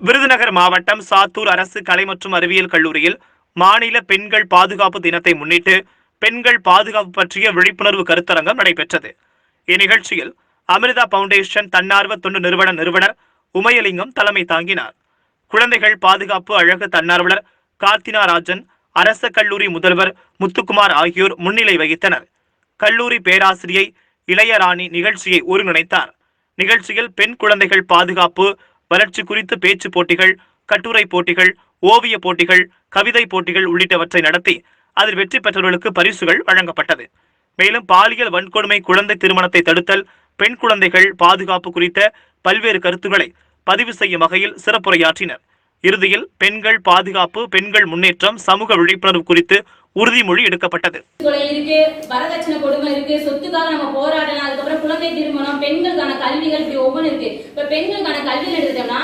விருதுநகர் மாவட்டம் சாத்தூர் அரசு கலை மற்றும் அறிவியல் கல்லூரியில் மாநில பெண்கள் பாதுகாப்பு தினத்தை முன்னிட்டு பெண்கள் பாதுகாப்பு பற்றிய விழிப்புணர்வு கருத்தரங்கம் நடைபெற்றது. இந்நிகழ்ச்சியில் அமிர்தா பவுண்டேஷன் தன்னார்வ தொண்டு நிறுவன நிறுவனர் உமையலிங்கம் தலைமை தாங்கினார். குழந்தைகள் பாதுகாப்பு அழகு தன்னார்வலர் கார்த்தினா ராஜன் அரச கல்லூரி முதல்வர் முத்துக்குமார் ஆகியோர் முன்னிலை வகித்தனர். கல்லூரி பேராசிரியை இளையராணி நிகழ்ச்சியை ஒருங்கிணைத்தார். நிகழ்ச்சியில் பெண் குழந்தைகள் பாதுகாப்பு வளர்ச்சி குறித்து பேச்சு போட்டிகள் கட்டுரை போட்டிகள் ஓவிய போட்டிகள் கவிதை போட்டிகள் உள்ளிட்டவற்றை நடத்தி அதில் வெற்றி பெற்றவர்களுக்கு பரிசுகள் வழங்கப்பட்டது. மேலும் பாலியல் வன்கொடுமை குழந்தை திருமணத்தை தடுத்தல் பெண் குழந்தைகள் பாதுகாப்பு குறித்த பல்வேறு கருத்துக்களை பதிவு செய்யும் வகையில் சிறப்புரையாற்றினர். இறுதியில் பெண்கள் பாதுகாப்பு பெண்கள் முன்னேற்றம் சமூக விழிப்புணர்வு குறித்து உறுதிமொழி எடுக்கப்பட்டது. இருக்கு வரதட்சணை கொடுமை இருக்கு சொத்துக்காக நம்ம போராடலாம் அதுக்கப்புறம் குழந்தை திருமணம் பெண்களுக்கான கல்விகள் இப்படி ஒவ்வொன்று இருக்கு. இப்ப பெண்களுக்கான கல்வி எடுத்துட்டோம்னா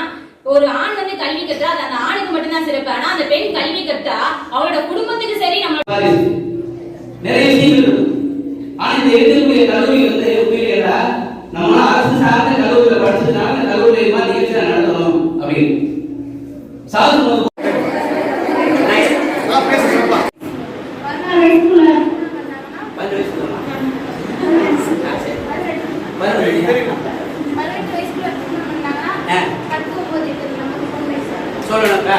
ஒரு ஆண் வந்து கல்வி கற்றா அது அந்த ஆணுக்கு மட்டும்தான் சிறப்பு. ஆனா அந்த பெண் கல்வி கற்றா அவளோட குடும்பத்துக்கு சரி நம்ம நிறைய விஷயங்கள். ஆனா இந்த இருக்கக்கூடிய கல்லூரி வந்து உண்மையிலேடா நம்ம அரசு சார்ந்த கல்லூரியில படிச்சதுனால கல்லூரியில மாதிரி நடத்தணும் அப்படின்னு. சாது சொல்லணும்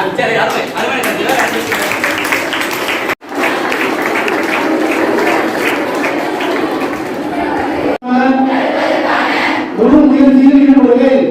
முழு முயற்சியில் ஈடுபடுவேன்